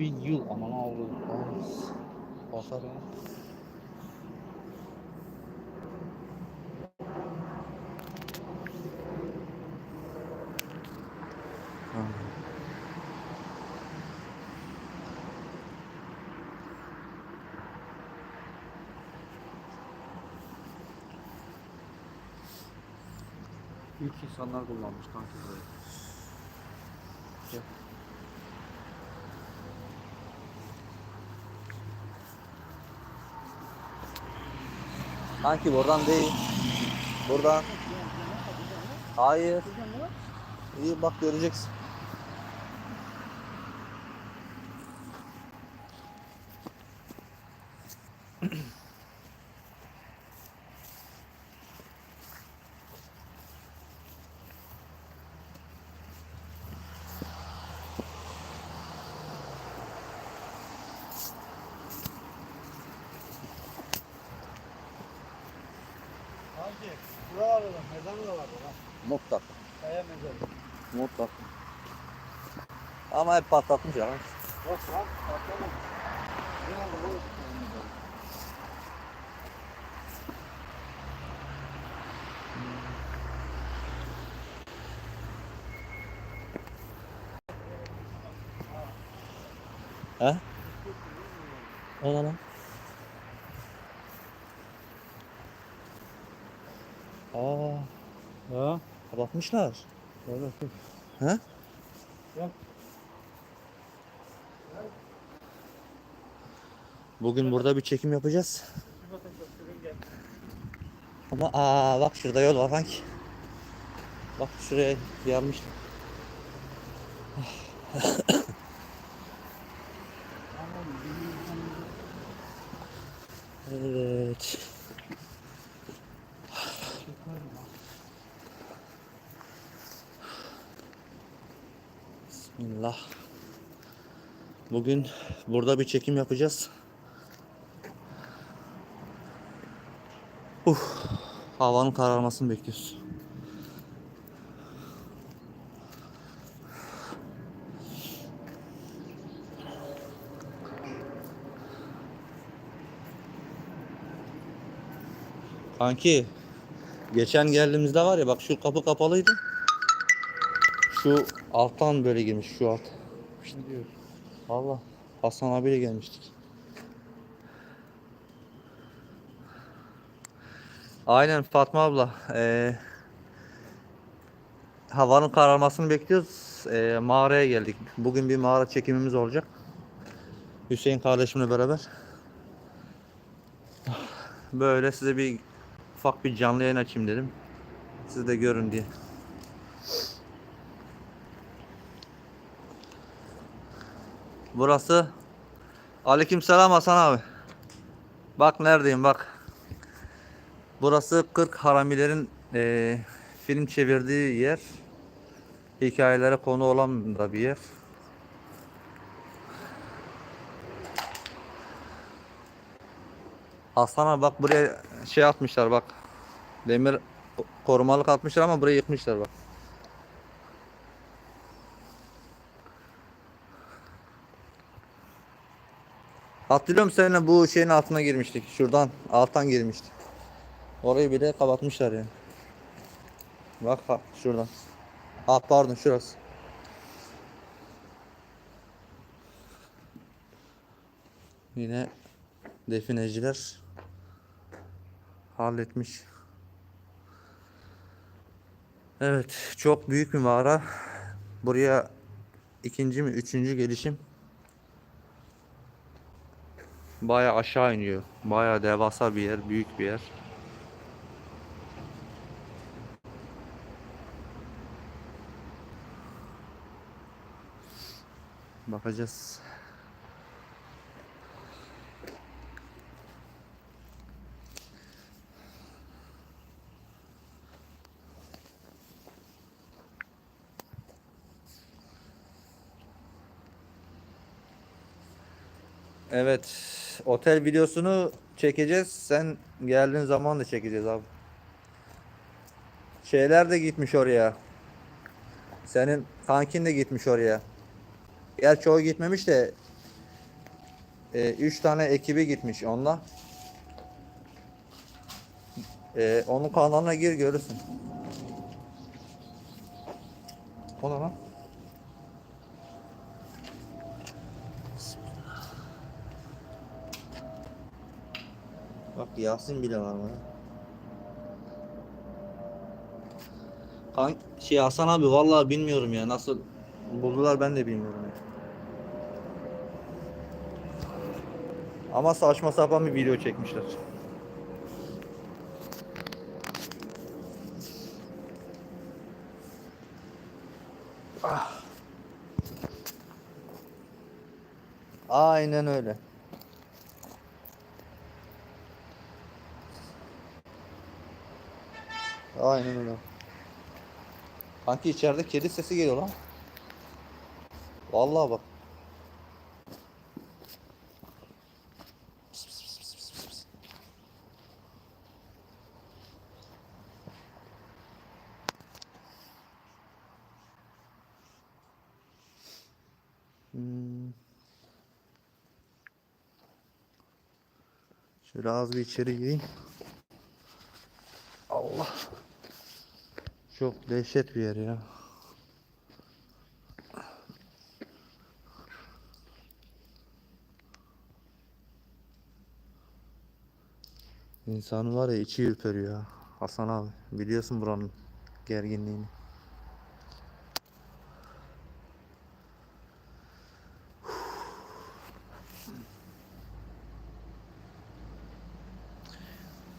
3000 yıl aman. Bas. Basar ya. İlk insanlar kullanmış kanki burayı. Kanki buradan değil. Buradan. Hayır. İyi bak göreceksin. Buralarda da mezarı da var lan. Mutlak. Kaya mezarı. Mutlak. Ama hep patlatmış ya. Yok lan, patlamamış. Ne oldu bu? He? O ne lan? Ya, kapatmışlar. evet. He? Yok. Bugün burada bir çekim yapacağız. Ama aa bak şurada yol var kanki. Bak şuraya yarmış. Evet. Bismillah. Bugün burada bir çekim yapacağız. Uf, havanın kararmasını bekliyoruz. Kanki, geçen geldiğimizde var ya bak şu kapı kapalıydı. Şu alttan böyle girmiş şu alt. Diyor? Valla Hasan abiyle gelmiştik. Aynen Fatma abla. eee, havanın kararmasını bekliyoruz. Eee, mağaraya geldik. Bugün bir mağara çekimimiz olacak. Hüseyin kardeşimle beraber. Böyle size bir ufak bir canlı yayın açayım dedim. Siz de görün diye. Burası Aleykümselam Hasan abi. Bak neredeyim bak. Burası 40 haramilerin eee, film çevirdiği yer. Hikayelere konu olan da bir yer. Hasan abi bak buraya şey atmışlar bak. Demir korumalık atmışlar ama burayı yıkmışlar bak. Hatırlıyorum seninle bu şeyin altına girmiştik. Şuradan alttan girmiştik. Orayı bile kapatmışlar yani. Bak ha, şuradan. Ah pardon şurası. Yine defineciler halletmiş. Evet, çok büyük bir mağara. Buraya ikinci mi, üçüncü gelişim. Baya aşağı iniyor. Baya devasa bir yer, büyük bir yer. Bakacağız. Evet. Otel videosunu çekeceğiz. Sen geldiğin zaman da çekeceğiz abi. Şeyler de gitmiş oraya. Senin kankin de gitmiş oraya. Gerçi o gitmemiş de 3 tane ekibi gitmiş onunla. E, onun kanalına gir görürsün. O ne lan? Yasin bile var mı? Kan şey Hasan abi vallahi bilmiyorum ya nasıl buldular ben de bilmiyorum ya. Ama saçma sapan bir video çekmişler. Ah. Aynen öyle. Aynen öyle. Kanki içeride kedi sesi geliyor lan. Vallahi bak. Pıs pıs pıs. Hmm. Şöyle az bir içeri gireyim. Çok dehşet bir yer ya. İnsanın var ya içi ürperiyor ya. Hasan abi biliyorsun buranın gerginliğini.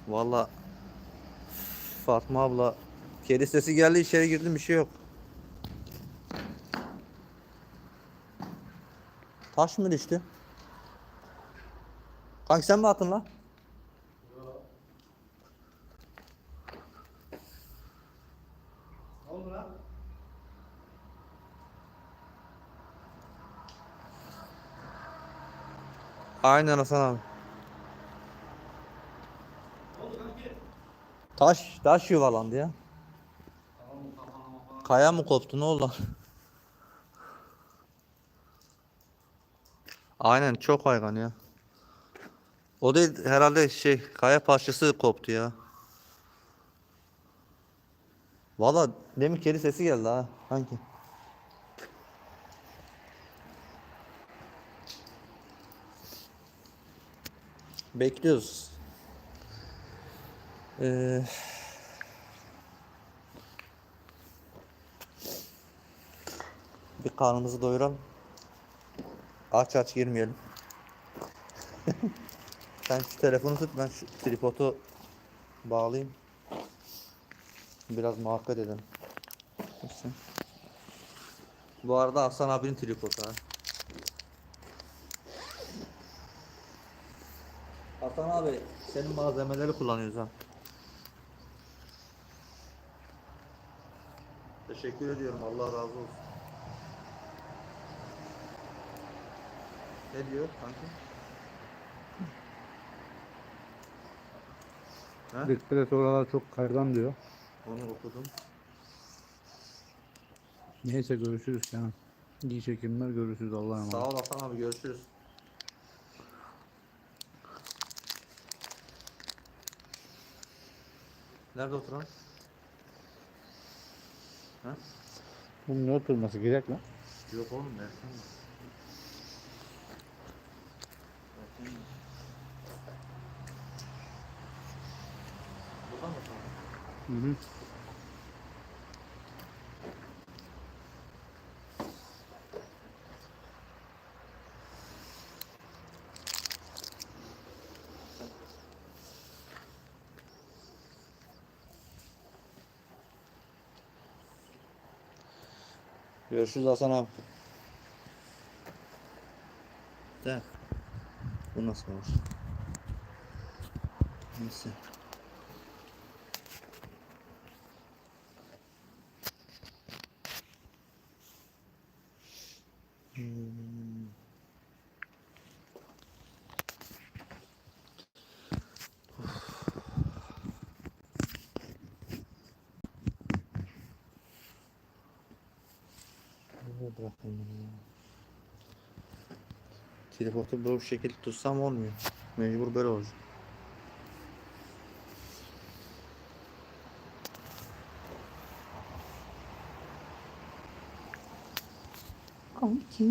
Valla Fatma abla kedi sesi geldi içeri girdim bir şey yok. Taş mı düştü? Kanki sen mi attın lan? Aynen Hasan abi. Taş, taş yuvalandı ya. Kaya mı koptu ne oldu? Aynen çok hayvan ya. O değil herhalde şey kaya parçası koptu ya. Valla demin kedi sesi geldi ha sanki. Bekliyoruz. Ee, bir karnımızı doyuralım. Aç aç girmeyelim. Sen şu telefonu tut ben şu tripodu bağlayayım. Biraz muhabbet edelim. Neyse. Bu arada Hasan abinin tripodu ha. Hasan abi senin malzemeleri kullanıyoruz ha. Teşekkür ediyorum. Allah razı olsun. Ne diyor kanki? Ha? Dikkat oralar çok kaygan diyor. Onu okudum. Neyse görüşürüz ya. İyi çekimler görüşürüz Allah'a emanet. Sağ ol Hasan abi görüşürüz. Nerede oturan? Ha? Bunun ne oturması gerek lan? Yok oğlum versene. Versene. Burada mı oturan? Hı hı. Görüşürüz Hasan abi. De. Bu nasıl olur? Neyse. Hmm. Tripodu bu şekilde tutsam olmuyor. Mecbur böyle olacak. He?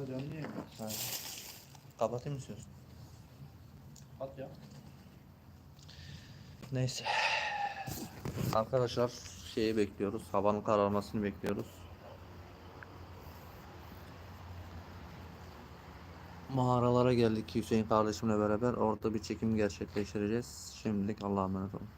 Hala canlı yayın. Ha. Kapatayım istiyorsun? At ya. Neyse. Arkadaşlar şeyi bekliyoruz. Havanın kararmasını bekliyoruz. Mağaralara geldik Hüseyin kardeşimle beraber. Orada bir çekim gerçekleştireceğiz. Şimdilik Allah'a emanet olun.